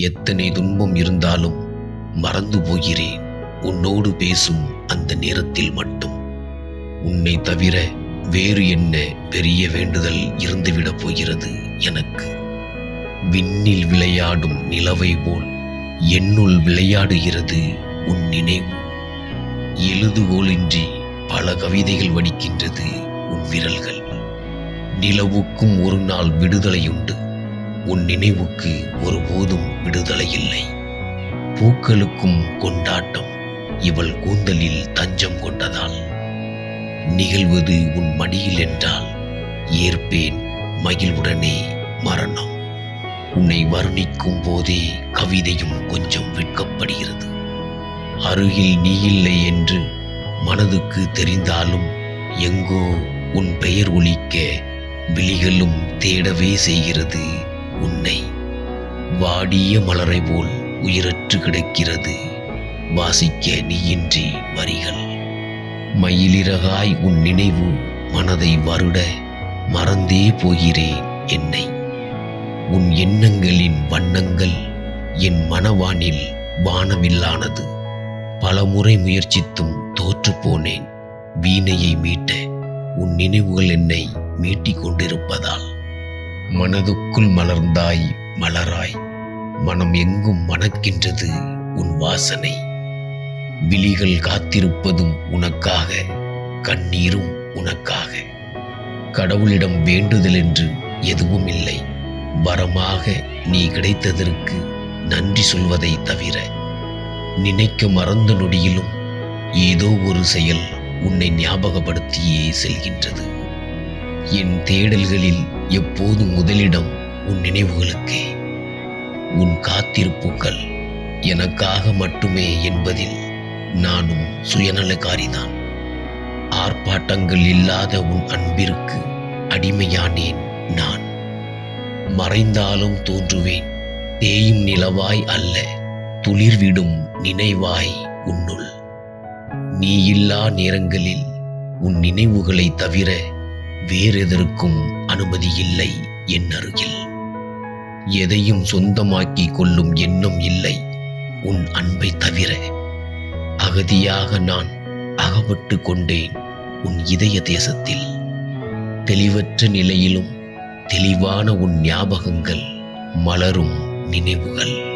எத்தனை துன்பம் இருந்தாலும் மறந்து போகிறேன். உன்னோடு பேசும் அந்த நேரத்தில் மட்டும். உன்னை தவிர வேறு என்ன பெரிய வேண்டுதல் இருந்துவிடப் போகிறது எனக்கு? விண்ணில் விளையாடும் நிலவை போல் என்னுள் விளையாடுகிறது உன் நினைவு. எழுதுகோலின்றி பல கவிதைகள் வடிக்கின்றது உன் விரல்கள். நிலவுக்கும் ஒரு நாள் விடுதலையுண்டு. உன் நினைவுக்கு ஒருபோதும் விடுதலை இல்லை பூக்களுக்கும் கொண்டாட்டம் இவள் கூந்தலில் தஞ்சம் கொண்டதால். நிகழ்வது உன் மடியில் என்றால் ஏற்பேன் மகிழ்வுடனே மரணம். உன்னை வர்ணிக்கும் போதே கவிதையும் கொஞ்சம் வெட்கப்படுகிறது. அருகில் நீ இல்லை என்று மனதுக்கு தெரிந்தாலும் எங்கோ உன் பெயர் ஒழிக்க விழிகளும் தேடவே செய்கிறது. உன்னை வாடிய மலரை போல் உயிரற்று கிடக்கிறது. வாசிக்க நீயின்றி வரிகள். மயிலிறகாய் உன் நினைவு மனதை வருட மறந்தே போகிறேன் என்னை. உன் எண்ணங்களின் வண்ணங்கள் என் மனவானில் வானமில்லானது பலமுறை முயற்சித்தும் தோற்று போனேன். வீணையை மீட்ட உன் நினைவுகள் என்னை மீட்டிக் கொண்டிருப்பதால். மனதுக்குள் மலர்ந்தாய் மலராய். மனம் எங்கும் மணக்கின்றது உன் வாசனை. விழிகள் காத்திருப்பதும் உனக்காக கண்ணீரும் உனக்காக. கடவுளிடம் வேண்டுதல் என்று எதுவும் இல்லை வரமாக நீ கிடைத்ததற்கு நன்றி சொல்வதை தவிர நினைக்க மறந்த நொடியிலும் ஏதோ ஒரு செயல் உன்னை ஞாபகப்படுத்தியே செல்கின்றது. என் தேடல்களில் எப்போதும் முதலிடம் உன் நினைவுகளுக்கே. உன் காத்திருப்புகள் எனக்காக மட்டுமே என்பதில் நானும் சுயநலக்காரிதான். ஆர்ப்பாட்டங்கள் இல்லாத உன் அன்பிற்கு அடிமையானேன் நான். மறைந்தாலும் தோன்றுவேன் தேயும் நிலவாய் அல்ல துளிர்விடும் நினைவாய் உன்னுள். நீ இல்லா நேரங்களில் உன் நினைவுகளை தவிர வேறெதற்கும் அனுமதி இல்லை என் அருகில். எதையும் சொந்தமாக்கி கொள்ளும் எண்ணம் இல்லை உன் அன்பை தவிர. அகதியாக நான் அகப்பட்டு கொண்டேன் உன் இதய தேசத்தில். தெளிவற்ற நிலையிலும் தெளிவான உன் ஞாபகங்கள் மலரும் நினைவுகள்.